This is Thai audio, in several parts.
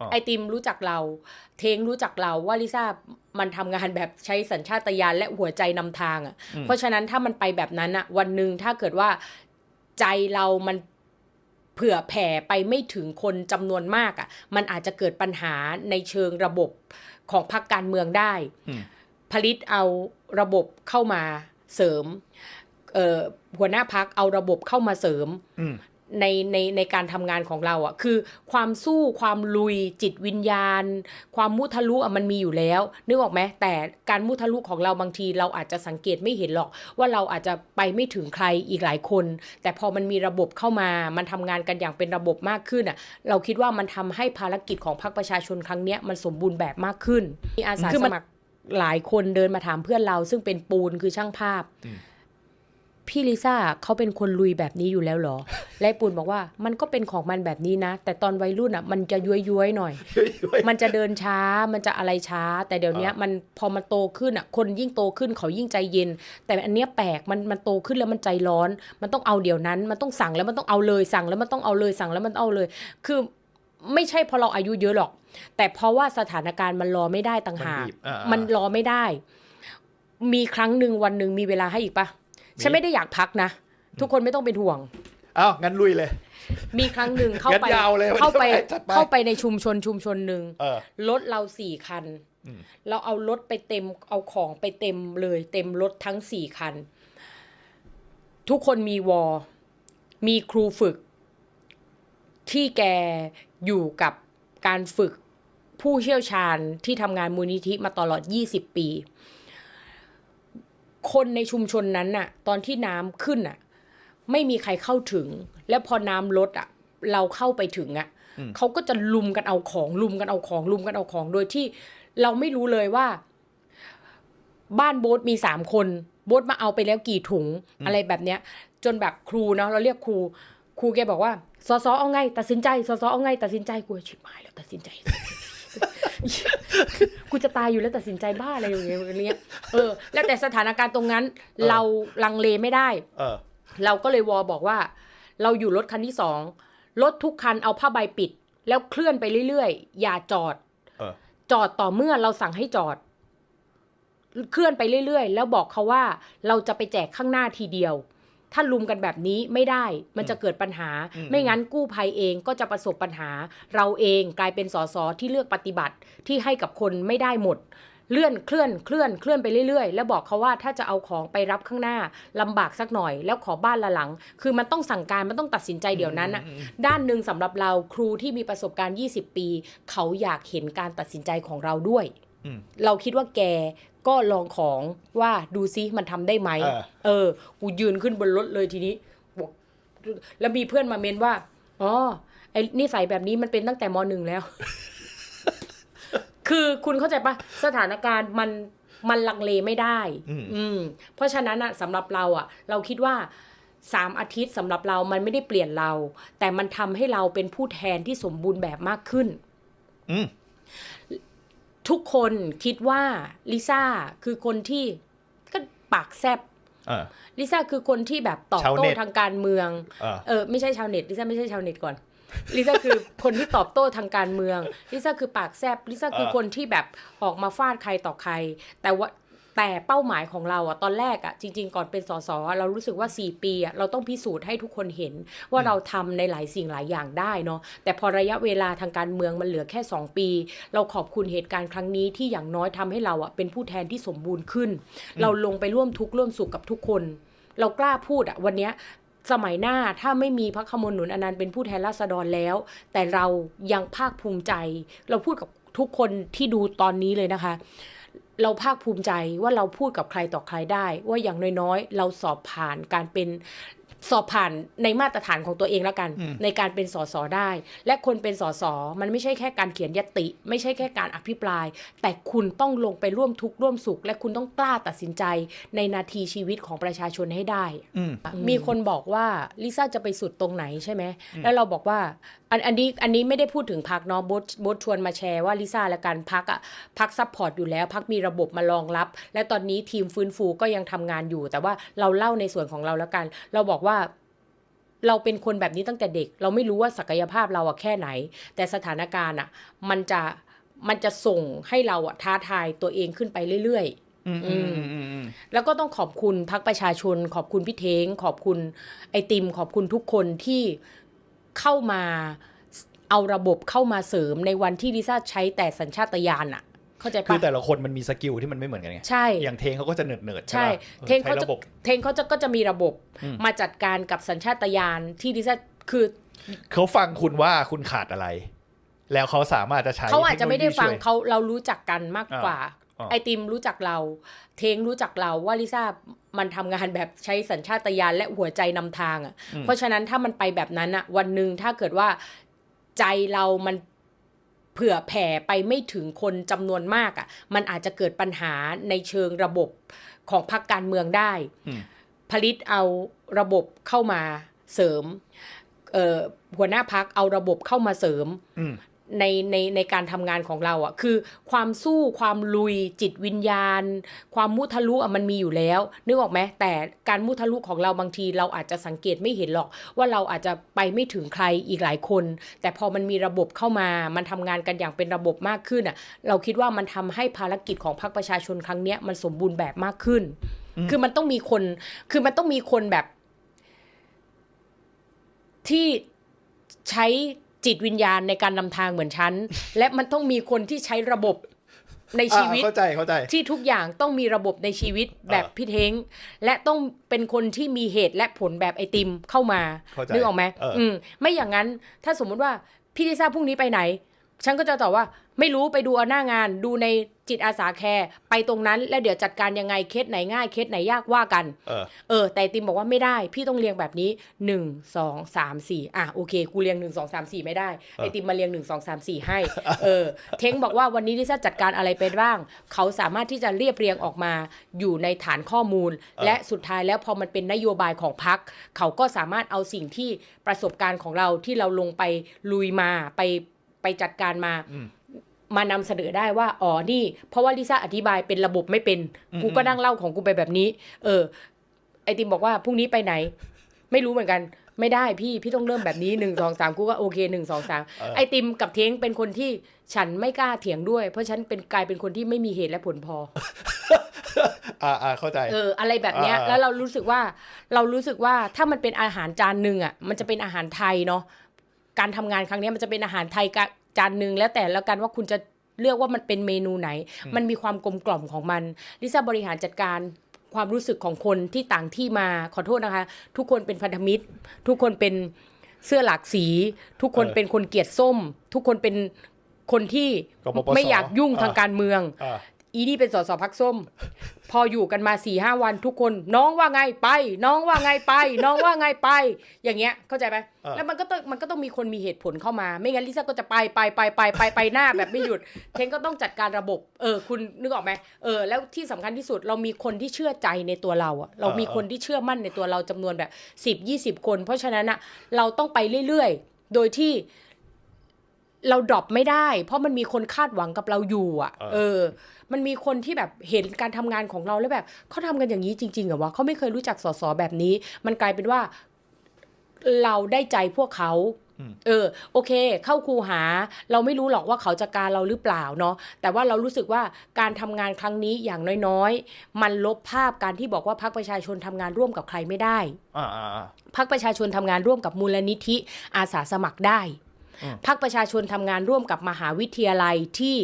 อ๋อไอติมรู้จักเรา เทงรู้จักเราว่าลิซ่ามันทำงานแบบใช้สัญชาตญาณและหัวใจนำทางอะ่ะ เพราะฉะนั้นถ้ามันไปแบบนั้นอะ่ะ วันหนึ่งถ้าเกิดว่าใจเรามันเผื่อแผ่ไปไม่ถึงคนจำนวนมากอะ่ะ มันอาจจะเกิดปัญหาในเชิงระบบของพรรคการเมืองได้อืมผลิตเอาระบบเข้ามาเสริมเอ่อหัวหน้าพักเอาระบบเข้ามาเสริมอืม ในในในการทำงานของเราอะ่ะคือความสู้ความลุยจิตวิญญาณ ความมุทะลุอะมันมีอยู่แล้วนึกออกไหมแต่การมุทะลุของเราบางทีเราอาจจะสังเกตไม่เห็นหรอก ว่าเราอาจจะไปไม่ถึงใครอีกหลายคน แต่พอมันมีระบบเข้ามา มันทำงานกันอย่างเป็นระบบมากขึ้นอะเราคิดว่ามันทำให้ภารกิจของพรรคประชาชนครั้งเนี้ยมันสมบูรณ์แบบมากขึ้นมีอาสาคือสมันมัครหลายคนเดินมาถามเพื่อนเราซึ่งเป็นปูนคือช่างภาพอืม พี่ลิซ่าเขาเป็นคนลุยแบบนี้อยู่แล้วเหรอและปูนบอกว่ามันก็เป็นของมันแบบนี้นะ แต่ตอนวัยรุ่นอะมันจะย้วยย้วยๆหน่อย มันจะเดินช้ามันจะอะไรช้า แต่เดี๋ยวเนี้ยอ่ามัมันพอมันโตขึ้นอะคนยิ่งโตขึ้นเขายิ่งใจเย็น แต่อันเนี้ยแปลกมันมันโตขึ้นแล้วมันใจร้อน มันต้องเอาเดี๋ยวนั้น มันต้องสั่งแล้วมันต้องเอาเลยสั่งแล้วมันต้องเอาเลยสั่งแล้วมันต้องเอาเลย คือไม่ใช่เพราะเราอายุเยอะหรอก แต่เพราะว่าสถานการณ์มันรอไม่ได้ต่างหากมันบีบอ่ามันรอไม่ได้ มีครั้งหนึ่งวันหนึ่งมีเวลาให้อีกปะ ฉันไม่ได้อยากพักนะ ทุกคนไม่ต้องเป็นห่วงเอ้างั้นลุยเลย มีครั้งหนึ่งเข้าไปงั้นยาวเลยวันนี้เข้าไปจัดไป เข้าไปในชุมชนชุมชนหนึ่งเออ รถเราสี่คัน อืม เราเอารถไปเต็มเอาของไปเต็มเลย เต็มรถทั้งสี่คัน ทุกคนมีวอมีครูฝึก ที่แกอยู่กับการฝึกผู้เชี่ยวชาญที่ทำงานมูลนิธิมาตลอด 20 ปี คนในชุมชนนั้นน่ะ ตอนที่น้ำขึ้นน่ะ ไม่มีใครเข้าถึง แล้วพอน้ำลดอะ เราเข้าไปถึงอะอืมเขาก็จะลุมกันเอาของลุมกันเอาของลุมกันเอาของโดยที่เราไม่รู้เลยว่า บ้านโบ๊ทมีสามคนโบ๊ทมาเอาไปแล้วกี่ถุงอะไรแบบเนี้ย จนแบบครูเนาะเราเรียกครูครูแกบอกว่าสอสอเอาไง ตัดสินใจสอสอเอาไง ตัดสินใจกูชิบหายแล้วตัดสินใจ กูจะตายอยู่แล้วตัดสินใจบ้าอะไรอย่างเงี้ยอย่างเงี้ยเออ แล้วแต่สถานการณ์ตรงนั้น เราลังเลไม่ได้ เออ เราก็เลยวอบอกว่า เราอยู่รถคันที่สองรถทุกคันเอาผ้าใบปิด แล้วเคลื่อนไปเรื่อยๆ อย่าจอดเออ จอดต่อเมื่อเราสั่งให้จอด เคลื่อนไปเรื่อยๆ แล้วบอกเขาว่า เราจะไปแจกข้างหน้าทีเดียว ถ้าลุมกันแบบนี้ไม่ได้มันจะเกิดปัญหาอืมไม่งั้นกู้ภัยเองก็จะประสบปัญหา เราเองกลายเป็นสสที่เลือกปฏิบัติที่ให้กับคนไม่ได้หมดเลื่อนเคลื่อนเคลื่อนเคลื่อนไปเรื่อยๆ แล้วบอกเขาว่าถ้าจะเอาของไปรับข้างหน้าลำบากสักหน่อย แล้วขอบ้านละหลัง คือมันต้องสั่งการมันต้องตัดสินใจเดี๋ยวนั้นอะด้านหนึ่งสำหรับเราครูที่มีประสบการณ์ 20 ปี เขาอยากเห็นการตัดสินใจของเราด้วยอืม เราคิดว่าแกก็ลองของว่าดูซิมันทำได้ไหมเออเออ กูยืนขึ้นบนรถเลยทีนี้บอกแล้วมีเพื่อนมาเมนว่าอ๋อไอ้นิสัยแบบนี้มันเป็นตั้งแต่มหนึ่งแล้ว คือคุณเข้าใจปะสถานการณ์มันมันลังเลไม่ได้ อืมอืมเพราะฉะนั้นอะสำหรับเราอะเราคิดว่าสามอาทิตย์สำหรับเรามันไม่ได้เปลี่ยนเรา แต่มันทำให้เราเป็นผู้แทนที่สมบูรณ์แบบมากขึ้นอืม ทุกคนคิดว่าลิซ่าคือคนที่ก็ปากแซบเออลิซ่าคือคนที่แบบตอบชาวโต้เน็ตทางการเมืองเออเออไม่ใช่ชาวเน็ตลิซ่าไม่ใช่ชาวเน็ตก่อนลิซ่าคือคนที่ตอบโต้ทางการเมืองลิซ่าคือปากแซบลิซ่าคือเออคนที่แบบออกมาฟาดใครต่อใคร แต่ว่า แต่เป้าหมายของเราอะตอนแรกอะจริง ๆ ก่อนเป็นสสอะเรารู้สึกว่า 4 ปีอะเราต้องพิสูจน์ให้ทุกคนเห็นว่าเราทำในหลายสิ่งหลายอย่างได้เนาะแต่พอระยะเวลาทางการเมืองมันเหลือแค่ 2 ปี เราขอบคุณเหตุการณ์ครั้งนี้ที่อย่างน้อยทำให้เราอะเป็นผู้แทนที่สมบูรณ์ขึ้น เราลงไปร่วมทุกข์ร่วมสุขกับทุกคน เรากล้าพูดอะวันเนี้ยสมัยหน้าถ้าไม่มีพระขมลหนุนอนันต์เป็นผู้แทนราษฎรแล้ว แต่เรายังภาคภูมิใจ เราพูดกับทุกคนที่ดูตอนนี้เลยนะคะ เราภาคภูมิใจว่าเราพูดกับใครต่อใครได้ ว่าอย่างน้อยๆ เราสอบผ่านการเป็น สอบผ่านในมาตรฐานของตัวเองแล้วกันอืมในการเป็นสสได้ และคนเป็นสสมันไม่ใช่แค่การเขียนยติ ไม่ใช่แค่การอภิปราย แต่คุณต้องลงไปร่วมทุกข์ร่วมสุข และคุณต้องกล้าตัดสินใจในนาทีชีวิตของประชาชนให้ได้อืมมีคนบอกว่าลิซ่าจะไปสุดตรงไหนใช่ไหมแล้วเราบอกว่าอันอันนี้อันนี้ไม่ได้พูดถึงพักเนาะโบทโบทชวนมาแชร์ว่าลิซ่าและกันพักอะพักซัพพอร์ตอยู่แล้วพักมีระบบมารองรับ และตอนนี้ทีมฟื้นฟูก็ยังทำงานอยู่ แต่ว่าเราเล่าในส่วนของเราแล้วกัน เราบอกว่าเราเป็นคนแบบนี้ตั้งแต่เด็ก เราไม่รู้ว่าศักยภาพเราอะแค่ไหน แต่สถานการณ์อะมันจะมันจะส่งให้เราอะท้าทายตัวเองขึ้นไปเรื่อยๆอืมอืมอืมอืมอืมแล้วก็ต้องขอบคุณพักประชาชน ขอบคุณพี่เท้ง ขอบคุณไอติม ขอบคุณทุกคนที่เข้ามาเอาระบบเข้ามาเสริมในวันที่ลิซ่าใช้แต่สัญชาตญาณอะ เข้าใจคือปะแต่ละคนมันมีสกิลที่มันไม่เหมือนกันไงใช่อย่างเทงเขาก็จะเนิร์ดเนิร์ดใช่เทงเขาจะระบบเทงเขาจะก็จะมีระบบอืมมาจัดการกับสัญชาตญาณที่ลิซ่าคือเขาฟังคุณว่าคุณขาดอะไร แล้วเขาสามารถจะใช้เขาอาจจะไม่ได้ฟังเทคโนโลยีช่วยเขาเรารู้จักกันมากกว่าอ่าไอติมรู้จักเรา เทงรู้จักเราว่าลิซ่ามันทำงานแบบใช้สัญชาตญาณและหัวใจนำทางอะ่ะ เพราะฉะนั้นถ้ามันไปแบบนั้นอะ่ะ วันหนึ่งถ้าเกิดว่าใจเรามัน เผื่อแผ่ไปไม่ถึงคนจำนวนมากอะ่ะ มันอาจจะเกิดปัญหาในเชิงระบบของพรรคการเมืองได้อืมผลิตเอาระบบเข้ามาเสริมเอ่อหัวหน้าพักเอาระบบเข้ามาเสริมอืม ในในในการทำงานของเราอะ่ะคือความสู้ความลุยจิตวิญญาณ ความมุทะลุอะมันมีอยู่แล้ว นึกออกไหมแต่การมุทะลุของเราบางทีเราอาจจะสังเกตไม่เห็นหรอก ว่าเราอาจจะไปไม่ถึงใครอีกหลายคน แต่พอมันมีระบบเข้ามา มันทำงานกันอย่างเป็นระบบมากขึ้นอะเราคิดว่ามันทำให้ภารกิจของพรรคประชาชนครั้งเนี้ยมันสมบูรณ์แบบมากขึ้น คือมันต้องมีคนคือมันต้องมีคนแบบที่ใช้ จิตวิญญาณในการนำทางเหมือนฉัน และมันต้องมีคนที่ใช้ระบบในชีวิตอ่าเข้าใจเข้าใจที่ทุกอย่างต้องมีระบบในชีวิตแบบเออพี่เท้ง และต้องเป็นคนที่มีเหตุและผลแบบไอติมเข้ามาเข้าใจนึกออกไหมเอออืมไม่อย่างนั้นถ้าสมมุติว่าพี่ลิซ่าพรุ่งนี้ไปไหน ฉันก็จะตอบว่าไม่รู้ไปดูเอาหน้างาน ดูในจิตอาสาแคร์ไปตรงนั้น แล้วเดี๋ยวจัดการยังไงเคสไหนง่ายเคสไหนยากว่ากัน เออ เออ แต่ไอติมบอกว่าไม่ได้ พี่ต้องเรียงแบบนี้หนึ่งสองสามสี่อะโอเคกูเรียงหนึ่งสองสามสี่ไม่ได้ไอติมมาเรียงหนึ่งสองสามสี่ให้ เออ เท้งบอกว่าวันนี้ลิซ่าจัดการอะไรไปบ้าง เขาสามารถที่จะเรียบเรียงออกมาอยู่ในฐานข้อมูล และสุดท้ายแล้วพอมันเป็นนโยบายของพักเขาก็สามารถเอาสิ่งที่ประสบการณ์ของเราที่เราลงไปลุยมาไป ไปจัดการมาอืมมานำเสนอได้ว่าอ๋อนี่ เพราะว่าลิซ่าอธิบายเป็นระบบไม่เป็น กูก็นั่งเล่าของกูไปแบบนี้ เออ ไอติมบอกว่าพรุ่งนี้ไปไหน ไม่รู้เหมือนกัน ไม่ได้พี่พี่ต้องเริ่มแบบนี้หนึ่งสองสามกูก็โอเคหนึ่งสองสามเออไอติมกับเท้งเป็นคนที่ฉันไม่กล้าเถียงด้วย เพราะฉันเป็นกลายเป็นคนที่ไม่มีเหตุและผลพออ่าอ่าเข้าใจเอออะไรแบบเนี้ยอ่าแล้วเรารู้สึกว่าเรารู้สึกว่าถ้ามันเป็นอาหารจานหนึ่งอะมันจะเป็นอาหารไทยเนาะ การทำงานครั้งเนี้ยมันจะเป็นอาหารไทยกะจานหนึ่งแล้วแต่แล้วกันว่าคุณจะเลือกว่ามันเป็นเมนูไหน มันมีความกลมกล่อมของมันลิซ่าบริหารจัดการความรู้สึกของคนที่ต่างที่มาขอโทษนะคะ ทุกคนเป็นพันธมิตร ทุกคนเป็นเสื้อหลากสี ทุกคนเออเป็นคนเกลียดส้ม ทุกคนเป็นคนที่กปปสไม่อยากยุ่งอ่าทางการเมือง อ่าอีนี่เป็นสสพักส้ม พออยู่กันมาสี่ห้าวันทุกคน น้องว่าไงไป น้องว่าไงไป น้องว่าไงไป อย่างเงี้ยเข้าใจไหมเออแล้วมันก็ต้องมันก็ต้องมีคนมีเหตุผลเข้ามา ไม่งั้นลิซ่าก็จะไปไปไปไปไปไปหน้าแบบไม่หยุดเทนก็ต้องจัดการระบบเออคุณนึกออกไหมเออแล้วที่สำคัญที่สุดเรามีคนที่เชื่อใจในตัวเราอะเรามีคนที่เชื่อมั่นในตัวเราจำนวนแบบสิบยี่สิบคน เพราะฉะนั้นอะเราต้องไปเรื่อยๆ โดยที่ เราดรอปไม่ได้ เพราะมันมีคนคาดหวังกับเราอยู่อะ เออเออมันมีคนที่แบบเห็นการทำงานของเราแล้วแบบเขาทำกันอย่างนี้จริงๆเหรอวะเขาไม่เคยรู้จักสสแบบนี้ มันกลายเป็นว่า เราได้ใจพวกเขาเออ โอเค เข้าคูหา เราไม่รู้หรอกว่าเขาจะการเราหรือเปล่าเนาะแต่ว่าเรารู้สึกว่าการทำงานครั้งนี้อย่างน้อยๆ มันลบภาพการที่บอกว่าพรรคประชาชนทำงานร่วมกับใครไม่ได้อ่าอ่าอ่าพักประชาชนทำงานร่วมกับมูลนิธิอาสาสมัครได้ อืมพักประชาชนทำงานร่วมกับมหาวิทยาลัยที่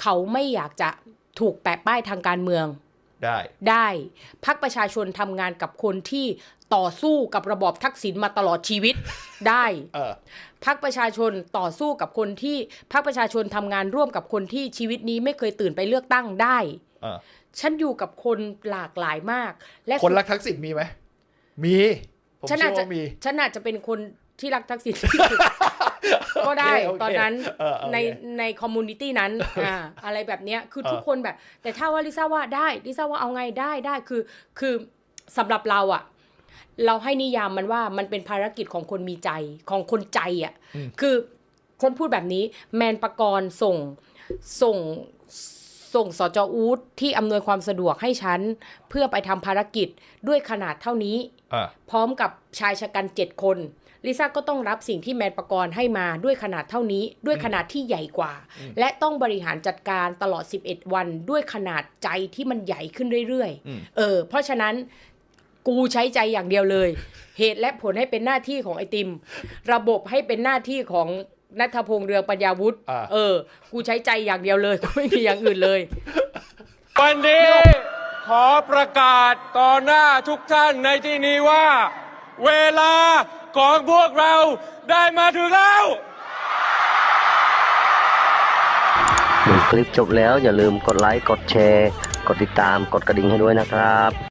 เขาไม่อยากจะถูกแปะป้ายทางการเมืองได้ได้พักประชาชนทำงานกับคนที่ต่อสู้กับระบอบทักษิณมาตลอดชีวิตได้เออพักประชาชนต่อสู้กับคนที่พักประชาชนทำงานร่วมกับคนที่ชีวิตนี้ไม่เคยตื่นไปเลือกตั้งได้เออฉันอยู่กับคนหลากหลายมาก และคนรักทักษิณมีไหมมี ผมฉันเชื่อาจอจะว่ามีฉันอาจจะเป็นคนที่รักทักษิณ ก็ได้โอเคตอนนั้นเออโอเคในในคอมมูนิตี้นั้นอ่าอะไรแบบเนี้ยคือเออทุกคนแบบ แต่ถ้าว่าลิซ่าว่าได้ลิซ่าว่าเอาไงได้ได้คือ คือสำหรับเราอะเราให้นิยามมันว่ามันเป็นภารกิจของคนมีใจของคนใจอะคือคนพูดแบบนี้แมนประกรณ์ส่งส่งส่งสจอูดที่อำนวยความสะดวกให้ฉัน เพื่อไปทำภารกิจด้วยขนาดเท่านี้อ่าพร้อมกับชายชะกันเจ็ดคน ลิซ่าก็ต้องรับสิ่งที่แมนประกรณ์ให้มาด้วยขนาดเท่านี้ ด้วยขนาดที่ใหญ่กว่า และต้องบริหารจัดการตลอด 11 วัน ด้วยขนาดใจที่มันใหญ่ขึ้นเรื่อยอืมๆเออ เพราะฉะนั้นกูใช้ใจอย่างเดียวเลย เหตุและผลให้เป็นหน้าที่ของไอติม ระบบให้เป็นหน้าที่ของนัทพงษ์เรืองปัญญาวุฒิอ่าเออ กูใช้ใจอย่างเดียวเลยกูไม่มีอย่างอื่นเลย วันนี้ขอประกาศต่อหน้าทุกท่านในที่นี้ว่า เวลา ของพวกเราได้มาถึงแล้วดูคลิปจบแล้วอย่าลืมกดไลค์ กดแชร์ กดติดตาม กดกระดิ่งให้ด้วยนะครับ